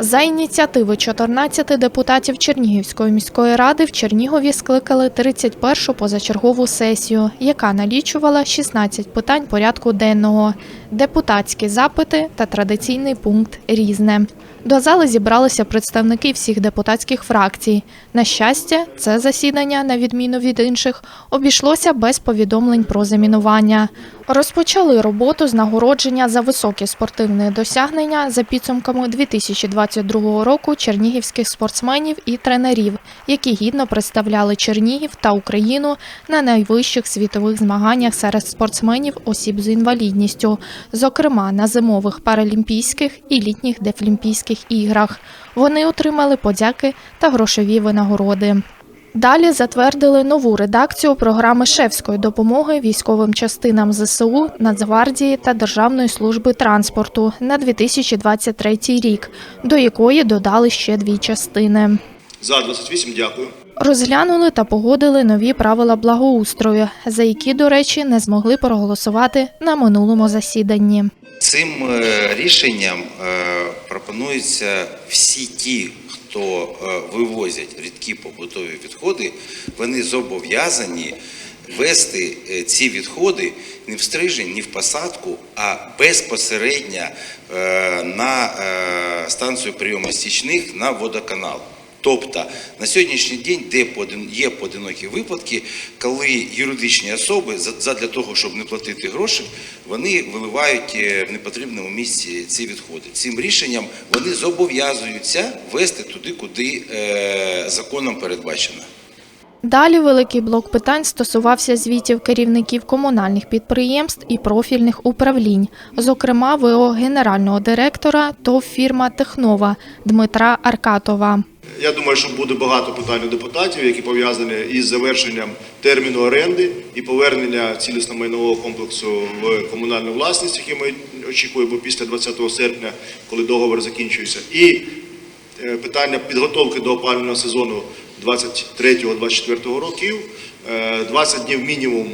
За ініціативи 14 депутатів Чернігівської міської ради в Чернігові скликали 31-шу позачергову сесію, яка налічувала 16 питань порядку денного, депутатські запити та традиційний пункт Різне. До зали зібралися представники всіх депутатських фракцій. На щастя, це засідання, на відміну від інших, обійшлося без повідомлень про замінування. Розпочали роботу з нагородження за високі спортивні досягнення за підсумками 2022 року чернігівських спортсменів і тренерів, які гідно представляли Чернігів та Україну на найвищих світових змаганнях серед спортсменів осіб з інвалідністю, зокрема на зимових паралімпійських і літніх дефлімпійських іграх. Вони отримали подяки та грошові винагороди. Далі затвердили нову редакцію програми шефської допомоги військовим частинам ЗСУ, Нацгвардії та Державної служби транспорту на 2023 рік, до якої додали ще дві частини. За 28 дякую. Розглянули та погодили нові правила благоустрою, за які, до речі, не змогли проголосувати на минулому засіданні. Цим е, рішенням е, пропонується всі ті, хто е, вивозять рідкі побутові відходи, вони зобов'язані вести е, ці відходи не в стрижень, не в посадку, а безпосередньо е, на станцію прийому стічних на водоканал. Тобто на сьогоднішній день де є поодинокі випадки, коли юридичні особи за- задля того, щоб не платити гроші, вони виливають е, в непотрібному місці ці відходи. Цим рішенням вони зобов'язуються вести туди, куди е, законом передбачено. Далі великий блок питань стосувався звітів керівників комунальних підприємств і профільних управлінь, зокрема ВО генерального директора ТОВ фірма Технова Дмитра Аркатова. Я думаю, що буде багато питань депутатів, які пов'язані із завершенням терміну оренди і повернення цілісно-майнового комплексу в комунальну власність, який ми очікуємо після 20 серпня, коли договор закінчується. І питання підготовки до опалювального сезону 23-24 років. Е, 20 днів мінімум,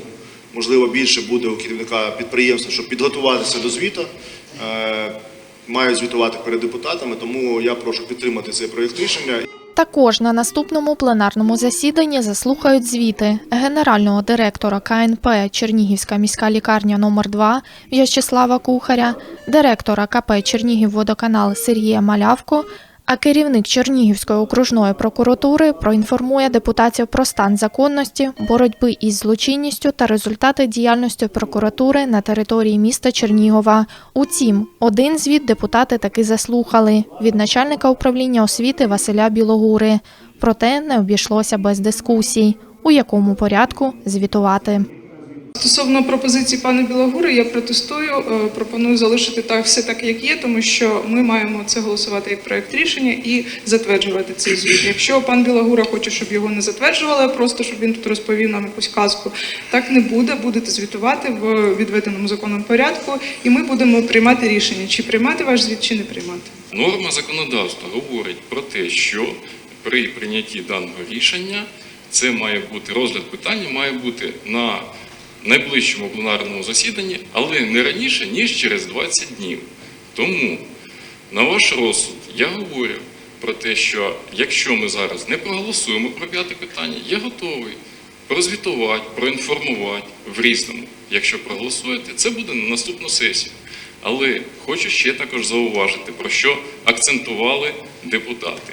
можливо, більше буде у керівника підприємства, щоб підготуватися до звіту. Е, Маю звітувати перед депутатами, тому я прошу підтримати цей проєкт рішення. Також на наступному пленарному засіданні заслухають звіти генерального директора КНП Чернігівська міська лікарня номер 2 В'ячеслава Кухаря, директора КП Чернігівводоканал Сергія Малявко, а керівник Чернігівської окружної прокуратури проінформує депутатів про стан законності, боротьби із злочинністю та результати діяльності прокуратури на території міста Чернігова. Утім, один звіт депутати таки заслухали від начальника управління освіти Василя Білогури. Проте не обійшлося без дискусій, у якому порядку звітувати. Стосовно пропозиції пана Білогури, я протестую. е, Пропоную залишити так все так, як є, тому що ми маємо це голосувати як проект рішення і затверджувати цей звіт. Якщо пан Білогура хоче, щоб його не затверджували, а просто щоб він тут розповів нам якусь казку, так не буде. Будете звітувати в відведеному законом порядку, і ми будемо приймати рішення, чи приймати ваш звіт, чи не приймати. Норма законодавства говорить про те, що при прийнятті даного рішення це має бути розгляд питання, має бути на найближчому пленарному засіданні, але не раніше ніж через 20 днів. Тому на ваш розсуд я говорю про те, що якщо ми зараз не проголосуємо про п'яте питання, я готовий прозвітувати, проінформувати в різному. Якщо проголосуєте, це буде на наступну сесію. Але хочу ще також зауважити, про що акцентували депутати.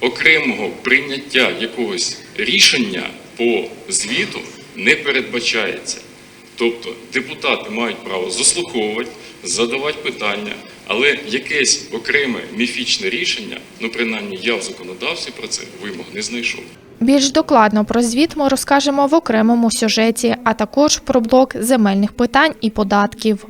Окремого прийняття якогось рішення по звіту не передбачається. Тобто депутати мають право заслуховувати, задавати питання, але якесь окреме міфічне рішення, ну принаймні я в законодавстві про це вимог не знайшов. Більш докладно про звіт ми розкажемо в окремому сюжеті, а також про блок земельних питань і податків.